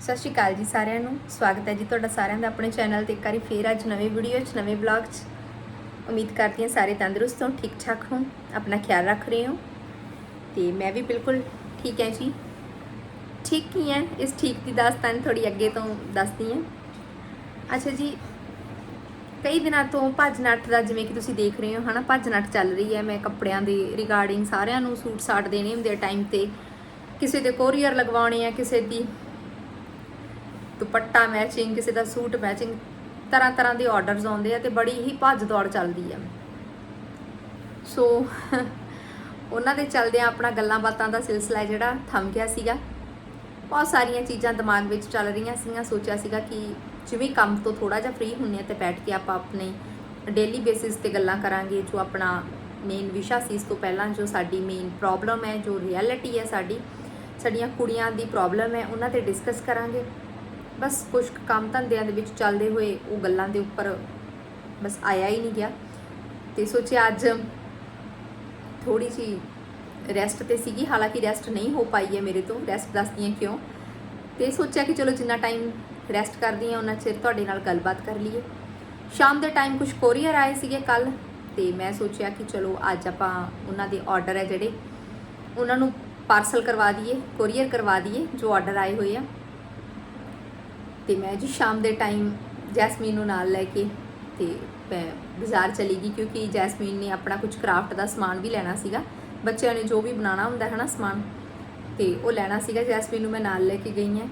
ਸਤਿ ਸ਼੍ਰੀ ਅਕਾਲ ਜੀ ਸਾਰਿਆਂ ਨੂੰ। ਸਵਾਗਤ ਹੈ ਜੀ ਤੁਹਾਡਾ ਸਾਰਿਆਂ ਦਾ ਆਪਣੇ ਚੈਨਲ ਤੇ। ਇੱਕ ਵਾਰੀ ਫੇਰ ਅੱਜ ਨਵੇਂ ਵੀਡੀਓ 'ਚ, ਨਵੇਂ ਵਲੌਗ 'ਚ। ਉਮੀਦ ਕਰਦੀ ਹਾਂ ਸਾਰੇ ਤੰਦਰੁਸਤ ਹੋ ਠੀਕ ਠਾਕ ਹੋ ਆਪਣਾ ਖਿਆਲ ਰੱਖ ਰਹੇ ਹੋ। ਤੇ ਮੈਂ ਵੀ ਬਿਲਕੁਲ ਠੀਕ ਹੈ ਜੀ। ਠੀਕ ਹੀ ਹੈ। ਇਸ ਠੀਕ ਦੀ ਦਾਸਤਾਨ ਥੋੜੀ ਅੱਗੇ ਤੋਂ ਦੱਸਦੀ ਹਾਂ। ਅੱਛਾ ਜੀ, ਕਈ ਦਿਨਾਂ ਤੋਂ ਭੱਜ ਨੱਠ ਦਾ ਜਿਵੇਂ ਕਿ ਤੁਸੀਂ ਦੇਖ ਰਹੇ ਹੋ, ਹਨਾ, ਭੱਜ ਨੱਠ ਚੱਲ ਰਹੀ ਹੈ। ਮੈਂ ਕੱਪੜਿਆਂ ਦੇ ਰਿਗਾਰਡਿੰਗ ਸਾਰਿਆਂ ਨੂੰ ਸੂਟ ਸਾਟ ਦੇਣੇ ਹੁੰਦੇ ਆ ਟਾਈਮ ਤੇ। ਕਿਸੇ ਦੇ ਕੋਰੀਅਰ ਲਗਵਾਉਣੇ ਆ, ਕਿਸੇ ਦੀ ਦੁਪੱਟਾ ਮੈਚਿੰਗ ਕਿਸੇ ਦਾ ਸੂਟ ਮੈਚਿੰਗ ਤਰ੍ਹਾਂ ਤਰ੍ਹਾਂ ਦੇ ਆਰਡਰਸ ਆਉਂਦੇ ਆ ਤੇ ਬੜੀ ਹੀ ਭੱਜ ਦੌੜ ਚੱਲਦੀ ਆ। ਸੋ ਉਹਨਾਂ ਦੇ ਚੱਲਦਿਆਂ ਆਪਣਾ ਗੱਲਾਂ ਬਾਤਾਂ ਦਾ ਸਿਲਸਿਲਾ ਜਿਹੜਾ ਥੰਮ ਗਿਆ ਸੀਗਾ। ਬਹੁਤ ਸਾਰੀਆਂ ਚੀਜ਼ਾਂ ਦਿਮਾਗ ਵਿੱਚ ਚੱਲ ਰਹੀਆਂ ਸੀਗੀਆਂ, ਸੋਚਿਆ ਸੀਗਾ ਕਿ ਜਿਵੇਂ ਕੰਮ ਤੋਂ ਥੋੜਾ ਜਿਹਾ ਫ੍ਰੀ ਹੁੰਨੇ ਆ ਤੇ ਬੈਠ ਕੇ ਆਪਾਂ ਆਪਣੇ ਡੇਲੀ ਬੇਸਿਸ ਤੇ ਗੱਲਾਂ ਕਰਾਂਗੇ, ਜੋ ਆਪਣਾ ਮੇਨ ਵਿਸ਼ਾ ਸੀ, ਇਸ ਤੋਂ ਪਹਿਲਾਂ ਜੋ ਸਾਡੀ ਮੇਨ ਪ੍ਰੋਬਲਮ ਹੈ, ਜੋ ਰਿਐਲਿਟੀ ਹੈ ਸਾਡੀ, ਸਾਡੀਆਂ ਕੁੜੀਆਂ ਦੀ ਪ੍ਰੋਬਲਮ ਹੈ, ਉਹਨਾਂ ਤੇ ਡਿਸਕਸ ਕਰਾਂਗੇ। ਬਸ ਕੁਝ ਕੰਮ ਧੰਦਿਆਂ ਦੇ ਵਿੱਚ ਚੱਲਦੇ ਹੋਏ ਉਹ ਗੱਲਾਂ ਦੇ ਉੱਪਰ ਬਸ ਆਇਆ ਹੀ ਨਹੀਂ ਗਿਆ। ਤੇ ਸੋਚਿਆ ਅੱਜ ਥੋੜੀ ਜੀ ਰੈਸਟ ਤੇ ਸੀਗੀ, ਹਾਲਾਂਕਿ ਰੈਸਟ ਨਹੀਂ ਹੋ ਪਾਈ ਹੈ ਮੇਰੇ ਤੋਂ। ਰੈਸਟ ਦੱਸਦੀ ਹਾਂ ਕਿਉਂ? ਤੇ ਸੋਚਿਆ ਕਿ ਚਲੋ ਜਿੰਨਾ ਟਾਈਮ ਰੈਸਟ ਕਰਦੀ ਹਾਂ ਉਹਨਾਂ ਚਿਰ ਤੁਹਾਡੇ ਨਾਲ ਗੱਲਬਾਤ ਕਰ ਲਈਏ। ਸ਼ਾਮ ਦੇ ਟਾਈਮ ਕੁਝ ਕੋਰੀਅਰ ਆਏ ਸੀਗੇ ਕੱਲ ਤੇ ਮੈਂ ਸੋਚਿਆ ਕਿ ਚਲੋ ਅੱਜ ਆਪਾਂ ਉਹਨਾਂ ਦੇ ਆਰਡਰ ਹੈ ਜਿਹੜੇ। ਉਹਨਾਂ ਨੂੰ ਪਾਰਸਲ ਕਰਵਾ ਦਈਏ ਕੋਰੀਅਰ ਕਰਵਾ ਦਈਏ, ਜੋ ਆਰਡਰ ਆਏ ਹੋਏ ਆ। ਤੇ ਮੈਂ ਜੀ ਸ਼ਾਮ ਦੇ ਟਾਈਮ ਜੈਸਮੀਨ ਨੂੰ ਨਾਲ ਲੈ ਕੇ ਤੇ ਮੈਂ ਬਾਜ਼ਾਰ ਚਲੀ ਗਈ ਕਿਉਂਕਿ ਜੈਸਮੀਨ ਨੇ ਆਪਣਾ ਕੁਝ ਕਰਾਫਟ ਦਾ ਸਮਾਨ ਵੀ ਲੈਣਾ ਸੀਗਾ। ਬੱਚਿਆਂ ਨੇ ਜੋ ਵੀ ਬਣਾਉਣਾ ਹੁੰਦਾ ਹੈ ਨਾ ਸਮਾਨ, ਤੇ ਉਹ ਲੈਣਾ ਸੀਗਾ। ਜੈਸਮੀਨ ਨੂੰ ਮੈਂ ਨਾਲ ਲੈ ਕੇ ਗਈ ਹਾਂ।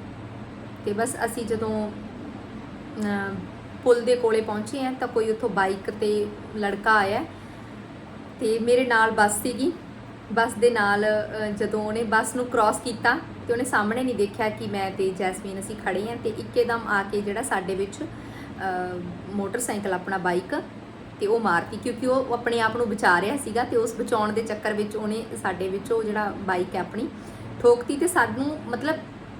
ਤੇ ਬਸ ਅਸੀਂ ਜਦੋਂ ਪੁਲ ਦੇ ਕੋਲੇ ਪਹੁੰਚੇ ਆ ਤਾਂ ਕੋਈ ਉੱਥੋਂ ਬਾਈਕ ਤੇ ਲੜਕਾ ਆਇਆ। ਤੇ ਮੇਰੇ ਨਾਲ ਬੱਸ ਸੀਗੀ। ਬੱਸ ਦੇ ਨਾਲ ਜਦੋਂ ਉਹਨੇ ਬੱਸ ਨੂੰ ਕ੍ਰਾਸ ਕੀਤਾ ਤੇ ਉਹਨੇ ਸਾਹਮਣੇ ਨਹੀਂ ਦੇਖਿਆ ਕਿ ਮੈਂ ਤੇ ਜੈਸਮੀਨ ਅਸੀਂ ਖੜੇ ਆ ਤੇ ਇੱਕੇਦਮ ਆ ਕੇ ਜਿਹੜਾ ਸਾਡੇ ਵਿੱਚ ਮੋਟਰਸਾਈਕਲ ਆਪਣਾ ਬਾਈਕ ਤੇ ਉਹ ਮਾਰਤੀ ਕਿਉਂਕਿ ਉਹ ਆਪਣੇ ਆਪ ਨੂੰ ਬਚਾ ਰਿਹਾ ਸੀਗਾ ਤੇ ਉਸ ਬਚਾਉਣ ਦੇ ਚੱਕਰ ਵਿੱਚ ਉਹਨੇ ਸਾਡੇ ਵਿੱਚ ਉਹ ਜਿਹੜਾ ਬਾਈਕ ਹੈ ਆਪਣੀ ਠੋਕਤੀ ਤੇ ਸਾਨੂੰ ਮਤਲਬ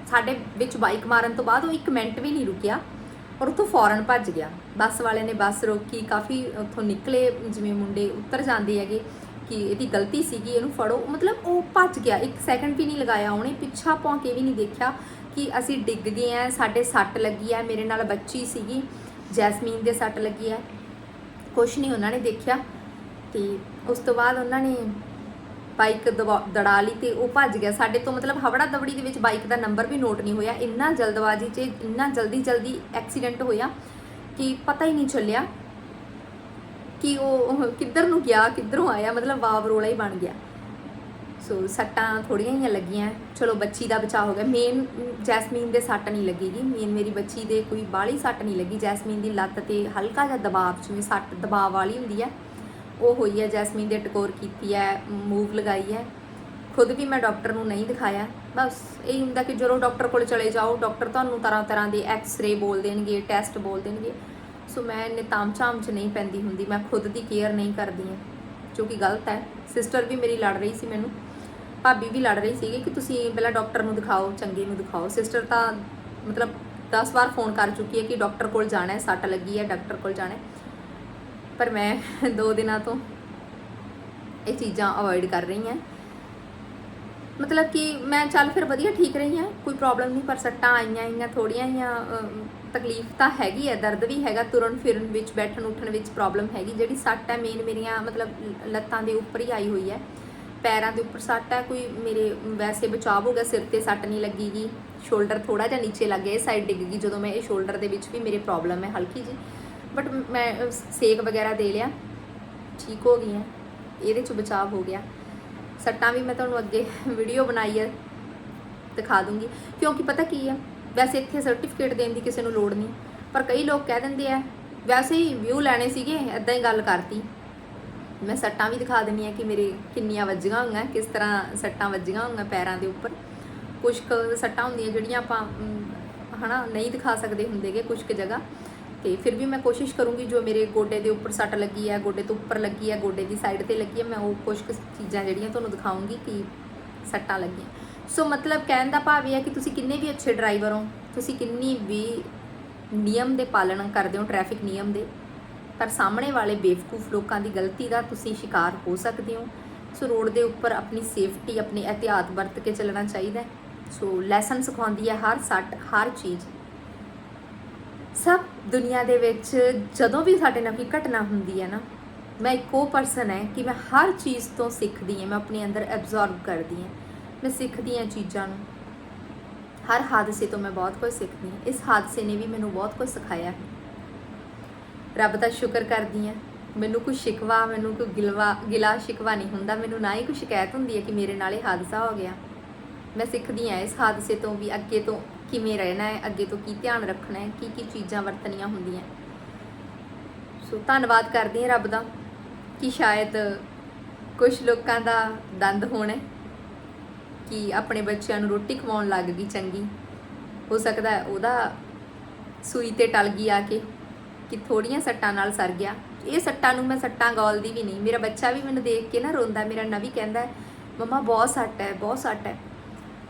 ਸਾਡੇ ਵਿੱਚ ਬਾਈਕ ਮਾਰਨ ਤੋਂ ਬਾਅਦ ਉਹ ਇੱਕ ਮਿੰਟ ਵੀ ਨਹੀਂ ਰੁਕਿਆ ਔਰ ਉੱਥੋਂ ਫੌਰਨ ਭੱਜ ਗਿਆ। ਬੱਸ ਵਾਲਿਆਂ ਨੇ ਬੱਸ ਰੋਕੀ, ਕਾਫੀ ਉੱਥੋਂ ਨਿਕਲੇ, ਜਿਵੇਂ ਮੁੰਡੇ ਉੱਤਰ ਜਾਂਦੇ ਹੈਗੇ। ਕਿ ਇਹਦੀ ਗਲਤੀ ਸੀਗੀ, ਇਹਨੂੰ ਫੜੋ। ਮਤਲਬ ਉਹ ਭੱਜ ਗਿਆ। ਇੱਕ ਸੈਕਿੰਡ ਵੀ ਨਹੀਂ ਲਗਾਇਆ ਉਹਨੇ। ਪਿੱਛਾ ਭੌਂ ਕੇ ਵੀ ਨਹੀਂ ਦੇਖਿਆ ਕਿ ਅਸੀਂ ਡਿੱਗ ਗਏ ਆ ਸਾਡੇ ਸੱਟ ਲੱਗੀ ਆ ਮੇਰੇ ਨਾਲ ਬੱਚੀ ਸੀਗੀ, ਜੈਸਮੀਨ ਦੇ ਸੱਟ ਲੱਗੀ ਆ ਕੁਛ ਨਹੀਂ ਉਹਨਾਂ ਨੇ ਦੇਖਿਆ ਤੇ ਉਸ ਤੋਂ ਬਾਅਦ ਉਹਨਾਂ ਨੇ ਬਾਈਕ ਦਵਾ- ਦੜਾ ਲਈ ਤੇ ਉਹ ਭੱਜ ਗਿਆ। ਸਾਡੇ ਤੋਂ ਮਤਲਬ ਹਵੜਾ ਦਵੜੀ ਦੇ ਵਿੱਚ ਬਾਈਕ ਦਾ ਨੰਬਰ ਵੀ ਨੋਟ ਨਹੀਂ ਹੋਇਆ। ਇੰਨਾ ਜਲਦਬਾਜ਼ੀ 'ਚ, ਇੰਨਾ ਜਲਦੀ ਜਲਦੀ ਐਕਸੀਡੈਂਟ ਹੋਇਆ ਕਿ ਪਤਾ ਹੀ ਨਹੀਂ ਚੱਲਿਆ। ਕਿ ਉਹ ਕਿੱਧਰ ਨੂੰ ਗਿਆ, ਕਿੱਧਰੋਂ ਆਇਆ, ਮਤਲਬ ਵਾਵ ਰੋਲਾ ਹੀ ਬਣ ਗਿਆ। ਸੋ ਸੱਟਾਂ ਥੋੜੀਆਂ ਹੀ ਲੱਗੀਆਂ। ਚਲੋ, ਬੱਚੀ ਦਾ ਬਚਾਅ ਹੋ ਗਿਆ। ਮੇਨ ਜੈਸਮੀਨ ਦੇ ਸੱਟ ਨਹੀਂ ਲੱਗੇਗੀ ਮੇਨ ਮੇਰੀ ਬੱਚੀ ਦੇ ਕੋਈ ਬਾਹਲੀ ਸੱਟ ਨਹੀਂ ਲੱਗੀ। ਜੈਸਮੀਨ ਦੀ ਲੱਤ ਤੇ ਹਲਕਾ ਜਿਹਾ ਦਬਾਅ, ਜਿਵੇਂ ਸੱਟ ਦਬਾਅ ਵਾਲੀ ਹੁੰਦੀ ਹੈ, ਉਹ ਹੋਈ ਹੈ। ਜੈਸਮੀਨ ਦੇ ਟਕੋਰ ਕੀਤੀ ਹੈ, ਮੂਵ ਲਗਾਈ ਹੈ। ਖੁਦ ਵੀ ਮੈਂ ਡਾਕਟਰ ਨੂੰ ਨਹੀਂ ਦਿਖਾਇਆ। ਬਸ ਇਹ ਹੁੰਦਾ ਕਿ ਜਦੋਂ ਡਾਕਟਰ ਕੋਲ ਚਲੇ ਜਾਓ, ਡਾਕਟਰ ਤੁਹਾਨੂੰ ਤਰ੍ਹਾਂ ਤਰ੍ਹਾਂ ਦੇ ਐਕਸ-ਰੇ ਬੋਲ ਦੇਣਗੇ, ਟੈਸਟ ਬੋਲ ਦੇਣਗੇ। ਸੋ ਮੈਂ ਇੰਨੇ ਤਾਮਝਾਮ 'ਚ ਨਹੀਂ ਪੈਂਦੀ ਹੁੰਦੀ, ਮੈਂ ਖੁਦ ਦੀ ਕੇਅਰ ਨਹੀਂ ਕਰਦੀ ਹਾਂ, ਜੋ ਕਿ ਗਲਤ ਹੈ। ਸਿਸਟਰ ਵੀ ਮੇਰੀ ਲੜ ਰਹੀ ਸੀ ਮੈਨੂੰ, ਭਾਬੀ ਵੀ ਲੜ ਰਹੀ ਸੀਗੀ ਕਿ ਤੁਸੀਂ ਪਹਿਲਾਂ ਡਾਕਟਰ ਨੂੰ ਦਿਖਾਓ, ਚੰਗੇ ਨੂੰ ਦਿਖਾਓ। ਸਿਸਟਰ ਤਾਂ ਮਤਲਬ 10 ਵਾਰ ਫੋਨ ਕਰ ਚੁੱਕੀ ਹੈ ਕਿ ਡਾਕਟਰ ਕੋਲ ਜਾਣਾ ਹੈ, ਸੱਟ ਲੱਗੀ ਹੈ ਡਾਕਟਰ ਕੋਲ ਜਾਣਾ ਪਰ ਮੈਂ ਦੋ ਦਿਨਾਂ ਤੋਂ ਇਹ ਚੀਜ਼ਾਂ ਅਵੋਇਡ ਕਰ ਰਹੀ ਹਾਂ। ਮਤਲਬ ਕਿ ਮੈਂ ਚੱਲ ਫਿਰ ਵਧੀਆ ਠੀਕ ਰਹੀ ਹਾਂ, ਕੋਈ ਪ੍ਰੋਬਲਮ ਨਹੀਂ, ਪਰ ਸੱਟਾਂ ਆਈਆਂ ਆਈਆਂ ਥੋੜੀਆਂ ਜਿਹੀਆਂ ਤਕਲੀਫ ਤਾਂ ਹੈਗੀ ਹੈ, ਦਰਦ ਵੀ ਹੈਗਾ, ਤੁਰਨ ਫਿਰਨ ਵਿੱਚ, ਬੈਠਣ ਉੱਠਣ ਵਿੱਚ ਪ੍ਰੋਬਲਮ ਹੈਗੀ, ਜਿਹੜੀ ਸੱਟ ਹੈ ਮੇਨ ਮੇਰੀਆਂ, ਮਤਲਬ ਲੱਤਾਂ ਦੇ ਉੱਪਰ ਹੀ ਆਈ ਹੋਈ ਹੈ। ਪੈਰਾਂ ਦੇ ਉੱਪਰ ਸੱਟ ਹੈ, ਕੋਈ ਮੇਰੇ ਵੈਸੇ ਬਚਾਅ ਹੋ ਗਿਆ, ਸਿਰ ਤੇ ਸੱਟ ਨਹੀਂ ਲੱਗੀਗੀ ਸ਼ੋਲਡਰ ਥੋੜਾ ਜਿਹਾ ਨੀਚੇ ਲੱਗ ਗਿਆ, ਇਹ ਸਾਈਡ ਡਿੱਗ ਗਈ, ਜਦੋਂ ਮੈਂ ਇਹ ਸ਼ੋਲਡਰ ਦੇ ਵਿੱਚ ਵੀ ਮੇਰੇ ਪ੍ਰੋਬਲਮ ਹੈ ਹਲਕੀ ਜੀ ਬਟ ਮੈਂ ਸੇਕ ਵਗੈਰਾ ਦੇ ਲਿਆ, ਠੀਕ ਹੋ ਗਈ ਹੈ, ਇਹਦੇ ਚ ਬਚਾਅ ਹੋ ਗਿਆ। ਸੱਟਾਂ ਵੀ ਮੈਂ ਤੁਹਾਨੂੰ ਅੱਗੇ ਵੀਡੀਓ ਬਣਾਈ ਹੈ ਦਿਖਾ ਦੂੰਗੀ। ਕਿਉਂਕਿ ਪਤਾ ਕੀ ਹੈ ਵੈਸੇ ਇੱਥੇ ਸਰਟੀਫਿਕੇਟ ਦੇਣ ਦੀ ਕਿਸੇ ਨੂੰ ਲੋੜ ਨਹੀਂ। ਪਰ ਕਈ ਲੋਕ ਕਹਿ ਦਿੰਦੇ ਆ ਵੈਸੇ ਹੀ ਵਿਊ ਲੈਣੇ ਸੀਗੇ ਐਦਾਂ ਹੀ ਗੱਲ ਕਰਤੀ। ਮੈਂ ਸੱਟਾਂ ਵੀ ਦਿਖਾ ਦਿੰਨੀ ਆ ਕਿ ਮੇਰੇ ਕਿੰਨੀਆਂ ਵੱਜੀਆਂ ਹੋਈਆਂ ਕਿਸ ਤਰ੍ਹਾਂ ਸੱਟਾਂ ਵੱਜੀਆਂ ਹੋਈਆਂ ਪੈਰਾਂ ਦੇ ਉੱਪਰ। ਕੁਝ ਕੁ ਸੱਟਾਂ ਹੁੰਦੀਆਂ ਜਿਹੜੀਆਂ ਆਪਾਂ ਅਮ, ਹਨਾ ਨਹੀਂ ਦਿਖਾ ਸਕਦੇ ਹੁੰਦੇਗੇ ਕੁਝ ਕੁ ਜਗ੍ਹਾ। ਤੇ ਫਿਰ ਵੀ ਮੈਂ ਕੋਸ਼ਿਸ਼ ਕਰੂੰਗੀ ਜੋ ਮੇਰੇ ਗੋਡੇ ਦੇ ਉੱਪਰ ਸੱਟ ਲੱਗੀ ਹੈ, ਗੋਡੇ ਤੋਂ ਉੱਪਰ ਲੱਗੀ ਹੈ, ਗੋਡੇ ਦੀ ਸਾਈਡ ਤੇ ਲੱਗੀ ਹੈ, ਮੈਂ ਉਹ ਕੁਝ ਕੁ ਚੀਜ਼ਾਂ ਜਿਹੜੀਆਂ ਤੁਹਾਨੂੰ ਦਿਖਾਉਂਗੀ ਕਿ ਸੱਟਾਂ ਲੱਗੀਆਂ। ਸੋ ਮਤਲਬ ਕਹਿਣ ਦਾ ਭਾਵ ਇਹ ਹੈ ਕਿ ਤੁਸੀਂ ਕਿੰਨੇ ਵੀ ਅੱਛੇ ਡਰਾਈਵਰ ਹੋ, ਤੁਸੀਂ ਕਿੰਨੀ ਵੀ ਨਿਯਮ ਦੇ ਪਾਲਣ ਕਰਦੇ ਹੋ ਟ੍ਰੈਫਿਕ ਨਿਯਮ ਦੇ, ਪਰ ਸਾਹਮਣੇ ਵਾਲੇ ਬੇਵਕੂਫ ਲੋਕਾਂ ਦੀ ਗਲਤੀ ਦਾ ਤੁਸੀਂ ਸ਼ਿਕਾਰ ਹੋ ਸਕਦੇ ਹੋ। ਸੋ ਰੋਡ ਦੇ ਉੱਪਰ ਆਪਣੀ ਸੇਫਟੀ ਆਪਣੀ ਇhtiyਾਤ ਵਰਤ ਕੇ ਚੱਲਣਾ ਚਾਹੀਦਾ ਸੋ ਲੈਸਨ ਸਿਖਾਉਂਦੀ ਹੈ ਹਰ ਸੱਟ, ਹਰ ਚੀਜ਼। ਸਭ ਦੁਨੀਆ ਦੇ ਵਿੱਚ ਜਦੋਂ ਵੀ ਸਾਡੇ ਨਾਲ ਕੋਈ ਘਟਨਾ ਹੁੰਦੀ ਹੈ ਨਾ, ਮੈਂ ਇੱਕੋ ਪਰਸਨ ਹੈ ਕਿ ਮੈਂ ਹਰ ਚੀਜ਼ ਤੋਂ ਸਿੱਖਦੀ ਹਾਂ, ਮੈਂ ਆਪਣੇ ਅੰਦਰ ਐਬਜ਼ੌਰਬ ਕਰਦੀ ਹਾਂ, ਮੈਂ ਸਿੱਖਦੀ ਹਾਂ ਚੀਜ਼ਾਂ ਨੂੰ। ਹਰ ਹਾਦਸੇ ਤੋਂ ਮੈਂ ਬਹੁਤ ਕੁਝ ਸਿੱਖਦੀ ਹਾਂ, ਇਸ ਹਾਦਸੇ ਨੇ ਵੀ ਮੈਨੂੰ ਬਹੁਤ ਕੁਝ ਸਿਖਾਇਆ ਹੈ। ਰੱਬ ਦਾ ਸ਼ੁਕਰ ਕਰਦੀ ਹਾਂ, ਮੈਨੂੰ ਕੋਈ ਸ਼ਿਕਵਾ, ਮੈਨੂੰ ਕੋਈ ਗਿਲਵਾ, ਗਿਲਾ ਸ਼ਿਕਵਾ ਨਹੀਂ ਹੁੰਦਾ, ਮੈਨੂੰ ਨਾ ਹੀ ਕੋਈ ਸ਼ਿਕਾਇਤ ਹੁੰਦੀ ਹੈ ਕਿ ਮੇਰੇ ਨਾਲ ਇਹ ਹਾਦਸਾ ਹੋ ਗਿਆ। ਮੈਂ ਸਿੱਖਦੀ ਹਾਂ ਇਸ ਹਾਦਸੇ ਤੋਂ ਵੀ ਅੱਗੇ ਤੋਂ ਕਿਵੇਂ ਰਹਿਣਾ ਹੈ ਅੱਗੇ ਤੋਂ ਕੀ ਧਿਆਨ ਰੱਖਣਾ ਹੈ ਕੀ ਕੀ ਚੀਜ਼ਾਂ ਵਰਤਣੀਆਂ ਹੁੰਦੀਆਂ ਸੋ ਧੰਨਵਾਦ ਕਰਦੀ ਹਾਂ ਰੱਬ ਦਾ ਕਿ ਸ਼ਾਇਦ ਕੁਝ ਲੋਕਾਂ ਦਾ ਦੰਦ ਹੋਣਾ ਕਿ ਆਪਣੇ ਬੱਚਿਆਂ ਨੂੰ ਰੋਟੀ ਖਵਾਉਣ ਲੱਗ ਗਈ ਚੰਗੀ। ਹੋ ਸਕਦਾ ਉਹਦਾ ਸੂਈ ਤੇ ਟਲ ਗਈ ਆ ਕੇ ਕਿ ਥੋੜੀਆਂ ਸੱਟਾਂ ਨਾਲ ਸਰ ਗਿਆ। ਇਹ ਸੱਟਾਂ ਨੂੰ ਮੈਂ ਸੱਟਾਂ ਗੋਲਦੀ ਵੀ ਨਹੀਂ। ਮੇਰਾ ਬੱਚਾ ਵੀ ਮੈਨੂੰ ਦੇਖ ਕੇ ਨਾ ਰੋਂਦਾ ਮੇਰਾ ਨਵੀ ਕਹਿੰਦਾ ਹੈ, ਮੰਮਾ ਬਹੁਤ ਸੱਟ ਹੈ ਬਹੁਤ ਸੱਟ ਹੈ।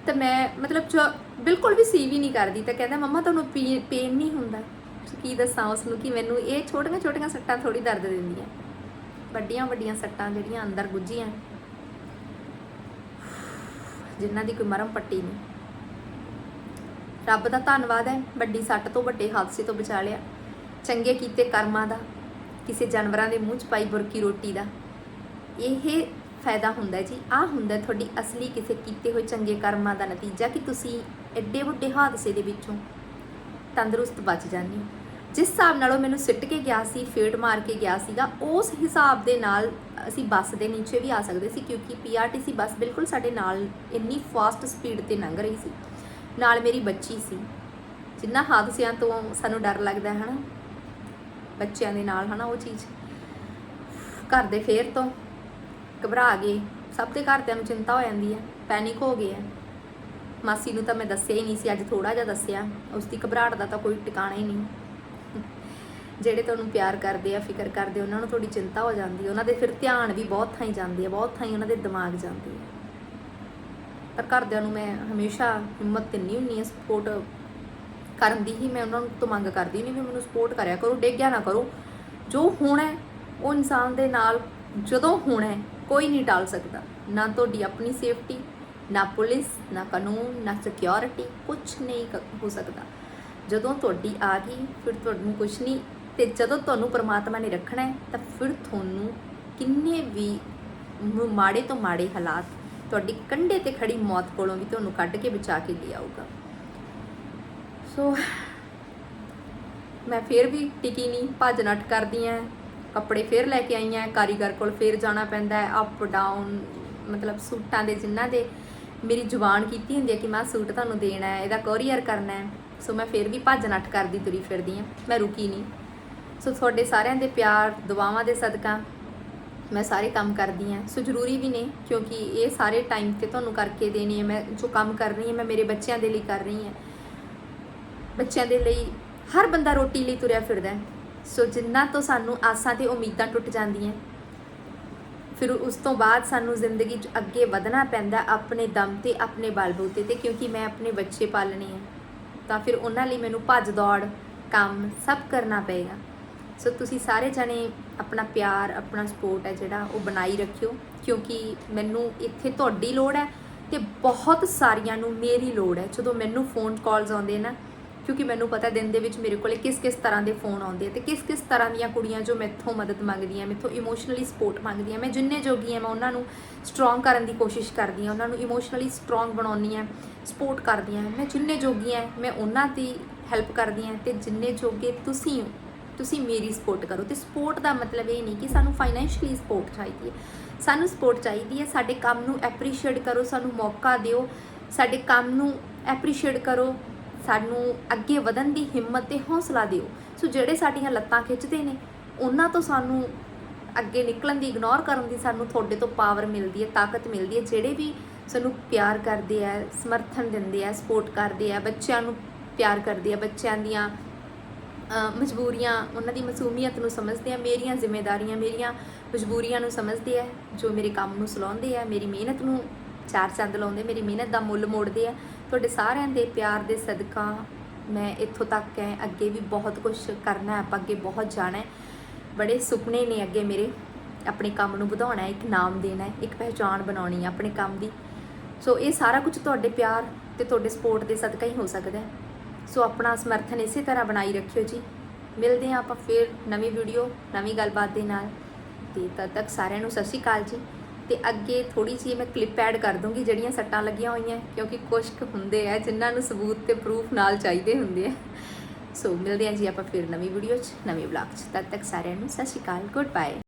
ਤੇ ਮੈਂ ਮਤਲਬ ਬਿਲਕੁਲ ਵੀ ਸੀ ਵੀ ਨਹੀਂ ਕਰਦੀ, ਤਾਂ ਕਹਿੰਦਾ ਮੰਮਾ ਤੁਹਾਨੂੰ ਪੇਨ ਨਹੀਂ ਹੁੰਦਾ। ਕੀ ਦੱਸਾਂ ਉਸ ਨੂੰ ਕਿ ਮੈਨੂੰ ਇਹ ਛੋਟੀਆਂ ਛੋਟੀਆਂ ਸੱਟਾਂ ਥੋੜੀ ਦਰਦ ਦਿੰਦੀਆਂ। ਵੱਡੀਆਂ ਵੱਡੀਆਂ ਸੱਟਾਂ ਜਿਹੜੀਆਂ ਅੰਦਰ ਗੁੱਝੀਆਂ। ਜਿਨ੍ਹਾਂ ਦੀ ਕੋਈ ਮਰਮ ਪੱਟੀ ਨਹੀਂ। ਰੱਬ ਦਾ ਧੰਨਵਾਦ ਹੈ, ਵੱਡੀ ਸੱਟ ਤੋਂ ਵੱਡੇ ਹਾਦਸੇ ਤੋਂ ਬਚਾ ਲਿਆ। ਚੰਗੇ ਕੀਤੇ ਕਰਮਾਂ ਦਾ, ਕਿਸੇ ਜਾਨਵਰਾਂ ਦੇ ਮੂੰਹ 'ਚ ਪਾਈ ਬੁਰਕੀ ਰੋਟੀ ਦਾ। ਇਹ ਫਾਇਦਾ ਹੁੰਦਾ ਜੀ। ਆ ਹੁੰਦਾ ਤੁਹਾਡੀ ਅਸਲੀ ਕਿਸੇ ਕੀਤੇ ਹੋਏ ਚੰਗੇ ਕਰਮਾਂ ਦਾ ਨਤੀਜਾ ਕਿ ਤੁਸੀਂ ਐਡੇ ਵੱਡੇ ਹਾਦਸੇ ਦੇ ਵਿੱਚੋਂ ਤੰਦਰੁਸਤ ਬਚ ਜਾਂਦੇ ਹੋ। ਜਿਸ ਹਿਸਾਬ ਨਾਲ ਉਹ ਮੈਨੂੰ ਸਿੱਟ ਕੇ ਗਿਆ ਸੀ ਫੇੜ ਮਾਰ ਕੇ ਗਿਆ ਸੀਗਾ, ਉਸ ਹਿਸਾਬ ਦੇ ਨਾਲ ਅਸੀਂ ਬੱਸ ਦੇ ਨੀਚੇ ਵੀ ਆ ਸਕਦੇ ਸੀ ਕਿਉਂਕਿ ਪੀਆਰਟੀਸੀ ਬੱਸ ਬਿਲਕੁਲ ਸਾਡੇ ਨਾਲ ਇੰਨੀ ਫਾਸਟ ਸਪੀਡ ਤੇ ਲੰਘ ਰਹੀ ਸੀ। ਨਾਲ ਮੇਰੀ ਬੱਚੀ ਸੀ। ਜਿੰਨਾ ਹਾਦਸਿਆਂ ਤੋਂ ਸਾਨੂੰ ਡਰ ਲੱਗਦਾ ਹੈ ਹਨਾ, ਬੱਚਿਆਂ ਦੇ ਨਾਲ ਹਨਾ ਉਹ ਚੀਜ਼। ਘਰ ਦੇ ਫੇਰ ਤੋਂ ਘਬਰਾ ਗਏ ਸਭ ਦੇ ਘਰਦਿਆਂ ਨੂੰ ਚਿੰਤਾ ਹੋ ਜਾਂਦੀ ਹੈ। ਪੈਨਿਕ ਹੋ ਗਏ ਹੈ। ਮਾਸੀ ਨੂੰ ਤਾਂ ਮੈਂ ਦੱਸਿਆ ਹੀ ਨਹੀਂ ਸੀ, ਅੱਜ ਥੋੜਾ ਜਿਹਾ ਦੱਸਿਆ। ਉਸ ਦੀ ਘਬਰਾਹਟ ਦਾ ਤਾਂ ਕੋਈ ਟਿਕਾਣਾ ਹੀ ਨਹੀਂ। ਜਿਹੜੇ ਤੁਹਾਨੂੰ ਪਿਆਰ ਕਰਦੇ ਆ, ਫਿਕਰ ਕਰਦੇ, ਉਹਨਾਂ ਨੂੰ ਥੋੜੀ ਚਿੰਤਾ ਹੋ ਜਾਂਦੀ ਉਹਨਾਂ ਦੇ ਫਿਰ ਧਿਆਨ ਵੀ ਬਹੁਤ ਥਾਈਂ ਜਾਂਦੀ ਹੈ ਬਹੁਤ ਥਾਈਂ ਉਹਨਾਂ ਦੇ ਦਿਮਾਗ ਜਾਂਦੇ ਹੈ ਪਰ ਘਰਦਿਆਂ ਨੂੰ ਮੈਂ ਹਮੇਸ਼ਾ ਹਿੰਮਤ ਦਿੰਨੀ ਹੁੰਨੀ ਆ ਸਪੋਰਟ ਕਰਨ ਦੀ ਹੀ। ਮੈਂ ਉਹਨਾਂ ਨੂੰ ਤੋਂ ਮੰਗ ਕਰਦੀ ਨਹੀਂ ਵੀ ਮੈਨੂੰ ਸਪੋਰਟ ਕਰਿਆ ਕਰੋ, ਡੇਗਿਆ ਨਾ ਕਰੋ। ਜੋ ਹੋਣਾ ਉਹ ਇਨਸਾਨ ਦੇ ਨਾਲ ਜਦੋਂ ਹੋਣਾ ਕੋਈ ਨਹੀਂ ਟਾਲ ਸਕਦਾ। ਨਾ ਤੁਹਾਡੀ ਆਪਣੀ ਸੇਫਟੀ ਨਾ ਪੁਲਿਸ, ਨਾ ਕਾਨੂੰਨ, ਨਾ ਸਿਕਿਉਰਿਟੀ ਕੁਝ ਨਹੀਂ ਹੋ ਸਕਦਾ। ਜਦੋਂ ਤੁਹਾਡੀ ਆ ਗਈ, ਫਿਰ ਤੁਹਾਨੂੰ ਕੁਝ ਨਹੀਂ। ਤੇ ਜਦੋਂ ਤੁਹਾਨੂੰ ਪਰਮਾਤਮਾ ਨੇ ਰੱਖਣਾ ਹੈ, ਤਾਂ ਫਿਰ ਤੁਹਾਨੂੰ ਕਿੰਨੇ ਵੀ ਮਾੜੇ ਤੋਂ ਮਾੜੇ ਹਾਲਾਤ ਤੁਹਾਡੀ ਕੰਢੇ ਤੇ ਖੜੀ ਮੌਤ ਕੋਲੋਂ ਵੀ ਤੁਹਾਨੂੰ ਕੱਢ ਕੇ ਬਚਾ ਕੇ ਲੈ ਆਊਗਾ। ਸੋ ਮੈਂ ਫੇਰ ਵੀ ਟਿਕੀ ਨਹੀਂ, ਭੱਜ ਨੱਠ ਕਰਦੀ ਆਂ ਕੱਪੜੇ ਫੇਰ ਲੈ ਕੇ ਆਈ ਆਂ ਕਾਰੀਗਰ ਕੋਲ ਫੇਰ ਜਾਣਾ ਪੈਂਦਾ ਹੈ ਅਪ ਡਾਊਨ ਮਤਲਬ ਸੂਟਾਂ ਦੇ ਜਿਨ੍ਹਾਂ ਦੇ ਮੇਰੀ ਜ਼ੁਬਾਨ ਕੀਤੀ ਹੁੰਦੀ ਹੈ ਕਿ ਮੈਂ ਸੂਟ ਤੁਹਾਨੂੰ ਦੇਣਾ ਹੈ, ਇਹਦਾ ਕੋਰੀਅਰ ਕਰਨਾ ਹੈ। ਸੋ ਮੈਂ ਫੇਰ ਵੀ ਭੱਜ ਨੱਠ ਕਰਦੀ ਤੁਰੀ ਫਿਰਦੀ ਆਂ ਮੈਂ ਰੁਕੀ ਨਹੀਂ। ਸੋ ਤੁਹਾਡੇ ਸਾਰਿਆਂ ਦੇ ਪਿਆਰ, ਦੁਆਵਾਂ ਦੇ ਸਦਕਾ ਮੈਂ ਸਾਰੇ ਕੰਮ ਕਰਦੀ ਹਾਂ। ਸੋ ਜ਼ਰੂਰੀ ਵੀ ਨੇ ਕਿਉਂਕਿ ਇਹ ਸਾਰੇ ਟਾਈਮ ਤੇ ਤੁਹਾਨੂੰ ਕਰਕੇ ਦੇਣੀ ਹੈ, ਮੈਂ ਜੋ ਕੰਮ ਕਰ ਰਹੀ ਹਾਂ, ਮੈਂ ਮੇਰੇ ਬੱਚਿਆਂ ਦੇ ਲਈ ਕਰ ਰਹੀ ਹਾਂ। ਬੱਚਿਆਂ ਦੇ ਲਈ ਹਰ ਬੰਦਾ ਰੋਟੀ ਲਈ ਤੁਰਿਆ ਫਿਰਦਾ ਹੈ। ਸੋ ਜਿੰਨਾ ਤੋਂ ਸਾਨੂੰ ਆਸਾਂ ਤੇ ਉਮੀਦਾਂ ਟੁੱਟ ਜਾਂਦੀਆਂ, ਫਿਰ ਉਸ ਤੋਂ ਬਾਅਦ ਸਾਨੂੰ ਜ਼ਿੰਦਗੀ 'ਚ ਅੱਗੇ ਵਧਣਾ ਪੈਂਦਾ ਆਪਣੇ ਦਮ ਤੇ, ਆਪਣੇ ਬਲਬੂਤੇ ਤੇ, ਕਿਉਂਕਿ ਮੈਂ ਆਪਣੇ ਬੱਚੇ ਪਾਲਣੇ ਆ। ਤਾਂ ਫਿਰ ਉਹਨਾਂ ਲਈ ਮੈਨੂੰ ਭੱਜ ਦੌੜ, ਕੰਮ ਸਭ ਕਰਨਾ ਪਏਗਾ। ਸੋ ਤੁਸੀਂ ਸਾਰੇ ਜਣੇ ਆਪਣਾ ਪਿਆਰ, ਆਪਣਾ ਸਪੋਰਟ ਹੈ ਜਿਹੜਾ ਉਹ ਬਣਾਈ ਰੱਖਿਓ, ਕਿਉਂਕਿ ਮੈਨੂੰ ਇੱਥੇ ਤੁਹਾਡੀ ਲੋੜ ਹੈ ਤੇ ਬਹੁਤ ਸਾਰੀਆਂ ਨੂੰ ਮੇਰੀ ਲੋੜ ਹੈ। ਜਦੋਂ ਮੈਨੂੰ ਫੋਨ ਕਾਲਸ ਆਉਂਦੇ ਨਾ ਕਿਉਂਕਿ ਮੈਨੂੰ ਪਤਾ ਦਿਨ ਦੇ ਵਿੱਚ ਮੇਰੇ ਕੋਲੇ ਕਿਸ ਕਿਸ ਤਰ੍ਹਾਂ ਦੇ ਫੋਨ ਆਉਂਦੇ ਆ ਤੇ ਕਿਸ ਕਿਸ ਤਰ੍ਹਾਂ ਦੀਆਂ ਕੁੜੀਆਂ ਜੋ ਮੈਥੋਂ ਮਦਦ ਮੰਗਦੀਆਂ, ਮੈਥੋਂ ਇਮੋਸ਼ਨਲੀ ਸਪੋਰਟ ਮੰਗਦੀਆਂ। ਮੈਂ ਜਿੰਨੇ ਜੋਗੀ ਆ, ਮੈਂ ਉਹਨਾਂ ਨੂੰ ਸਟਰੋਂਗ ਕਰਨ ਦੀ ਕੋਸ਼ਿਸ਼ ਕਰਦੀ ਆ, ਉਹਨਾਂ ਨੂੰ ਇਮੋਸ਼ਨਲੀ ਸਟਰੋਂਗ ਬਣਾਉਣੀ ਆ ਸਪੋਰਟ ਕਰਦੀ ਆ। ਮੈਂ ਜਿੰਨੇ ਜੋਗੀ ਆ, ਮੈਂ ਉਹਨਾਂ ਦੀ ਹੈਲਪ ਕਰਦੀ ਆ ਤੇ ਜਿੰਨੇ ਜੋਗੇ ਤੁਸੀਂ ਹੋ, ਤੁਸੀਂ ਮੇਰੀ ਸਪੋਰਟ ਕਰੋ। ਤੇ ਸਪੋਰਟ ਦਾ ਮਤਲਬ ਇਹ ਨਹੀਂ ਕਿ ਸਾਨੂੰ ਫਾਈਨੈਂਸ਼ੀਅਲੀ ਸਪੋਰਟ ਚਾਹੀਦੀ ਹੈ ਸਾਨੂੰ ਸਪੋਰਟ ਚਾਹੀਦੀ ਹੈ ਸਾਡੇ ਕੰਮ ਨੂੰ ਐਪਰੀਸ਼ੀਏਟ ਕਰੋ, ਸਾਨੂੰ ਮੌਕਾ ਦਿਓ, ਸਾਡੇ ਕੰਮ ਨੂੰ ਐਪਰੀਸ਼ੀਏਟ ਕਰੋ ਸਾਨੂੰ ਅੱਗੇ ਵਧਣ ਦੀ ਹਿੰਮਤ ਤੇ ਹੌਸਲਾ ਦਿਓ। ਸੋ ਜਿਹੜੇ ਸਾਡੀਆਂ ਲੱਤਾਂ ਖਿੱਚਦੇ ਨੇ, ਉਹਨਾਂ ਤੋਂ ਸਾਨੂੰ ਅੱਗੇ ਨਿਕਲਣ ਦੀ ਇਗਨੋਰ ਕਰਨ ਦੀ ਸਾਨੂੰ ਤੁਹਾਡੇ ਤੋਂ ਪਾਵਰ ਮਿਲਦੀ ਹੈ, ਤਾਕਤ ਮਿਲਦੀ ਹੈ। ਜਿਹੜੇ ਵੀ ਸਾਨੂੰ ਪਿਆਰ ਕਰਦੇ ਆ, ਸਮਰਥਨ ਦਿੰਦੇ ਆ ਸਪੋਰਟ ਕਰਦੇ ਆ, ਬੱਚਿਆਂ ਨੂੰ ਪਿਆਰ ਕਰਦੇ ਆ, ਬੱਚਿਆਂ ਦੀਆਂ ਮਜਬੂਰੀਆਂ, ਉਹਨਾਂ ਦੀ ਮਸੂਮੀਅਤ ਨੂੰ ਸਮਝਦੇ ਆ, ਮੇਰੀਆਂ ਜ਼ਿੰਮੇਵਾਰੀਆਂ, ਮੇਰੀਆਂ ਮਜਬੂਰੀਆਂ ਨੂੰ ਸਮਝਦੇ ਆ, ਜੋ ਮੇਰੇ ਕੰਮ ਨੂੰ ਸਲਾਉਂਦੇ ਆ, ਮੇਰੀ ਮਿਹਨਤ ਨੂੰ ਚਾਰ ਚੰਦ ਲਾਉਂਦੇ, ਮੇਰੀ ਮਿਹਨਤ ਦਾ ਮੁੱਲ ਮੋੜਦੇ ਆ ਤੁਹਾਡੇ ਸਾਰਿਆਂ ਦੇ ਪਿਆਰ ਦੇ ਸਦਕਾ ਮੈਂ ਇੱਥੋਂ ਤੱਕ ਹੈ। ਅੱਗੇ ਵੀ ਬਹੁਤ ਕੁਝ ਕਰਨਾ ਆਪਾਂ ਅੱਗੇ ਬਹੁਤ ਜਾਣਾ ਹੈ। ਬੜੇ ਸੁਪਨੇ ਨੇ ਅੱਗੇ ਮੇਰੇ ਆਪਣੇ ਕੰਮ ਨੂੰ ਵਧਾਉਣਾ ਹੈ। ਇੱਕ ਨਾਮ ਦੇਣਾ ਹੈ। ਇੱਕ ਪਹਿਚਾਣ ਬਣਾਉਣੀ ਹੈ ਆਪਣੇ ਕੰਮ ਦੀ। ਸੋ ਇਹ ਸਾਰਾ ਕੁਝ ਤੁਹਾਡੇ ਪਿਆਰ ਤੇ ਤੁਹਾਡੇ ਸਪੋਰਟ ਦੇ ਸਦਕਾ ਹੀ ਹੋ ਸਕਦਾ ਹੈ। ਸੋ ਆਪਣਾ ਸਮਰਥਨ ਇਸੇ ਤਰ੍ਹਾਂ ਬਣਾਈ ਰੱਖਿਓ ਜੀ। ਮਿਲਦੇ ਹਾਂ ਆਪਾਂ ਫਿਰ ਨਵੀਂ ਵੀਡੀਓ ਨਵੀਂ ਗੱਲਬਾਤ ਦੇ ਨਾਲ। ਤੇ ਤਦ ਤੱਕ ਸਾਰਿਆਂ ਨੂੰ ਸਤਿ ਸ਼੍ਰੀ ਅਕਾਲ ਜੀ। ਤੇ ਅੱਗੇ ਥੋੜੀ ਜਿਹੀ ਮੈਂ ਕਲਿੱਪ ਐਡ ਕਰ ਦੂੰਗੀ ਜਿਹੜੀਆਂ ਸੱਟਾਂ ਲੱਗੀਆਂ ਹੋਈਆਂ, ਕਿਉਂਕਿ ਕੁਝ ਕੁ ਹੁੰਦੇ ਆ, ਜਿਨ੍ਹਾਂ ਨੂੰ ਸਬੂਤ ਤੇ ਪ੍ਰੂਫ ਨਾਲ ਚਾਹੀਦੇ ਹੁੰਦੇ ਆ। ਸੋ ਮਿਲਦੇ ਹਾਂ ਜੀ ਆਪਾਂ ਫਿਰ ਨਵੀਂ ਵੀਡੀਓ 'ਚ, ਨਵੇਂ ਵਲੌਗ 'ਚ। ਤਦ ਤੱਕ ਸਾਰਿਆਂ ਨੂੰ ਸਤਿ ਸ਼੍ਰੀ ਅਕਾਲ ਗੁੱਡ ਬਾਏ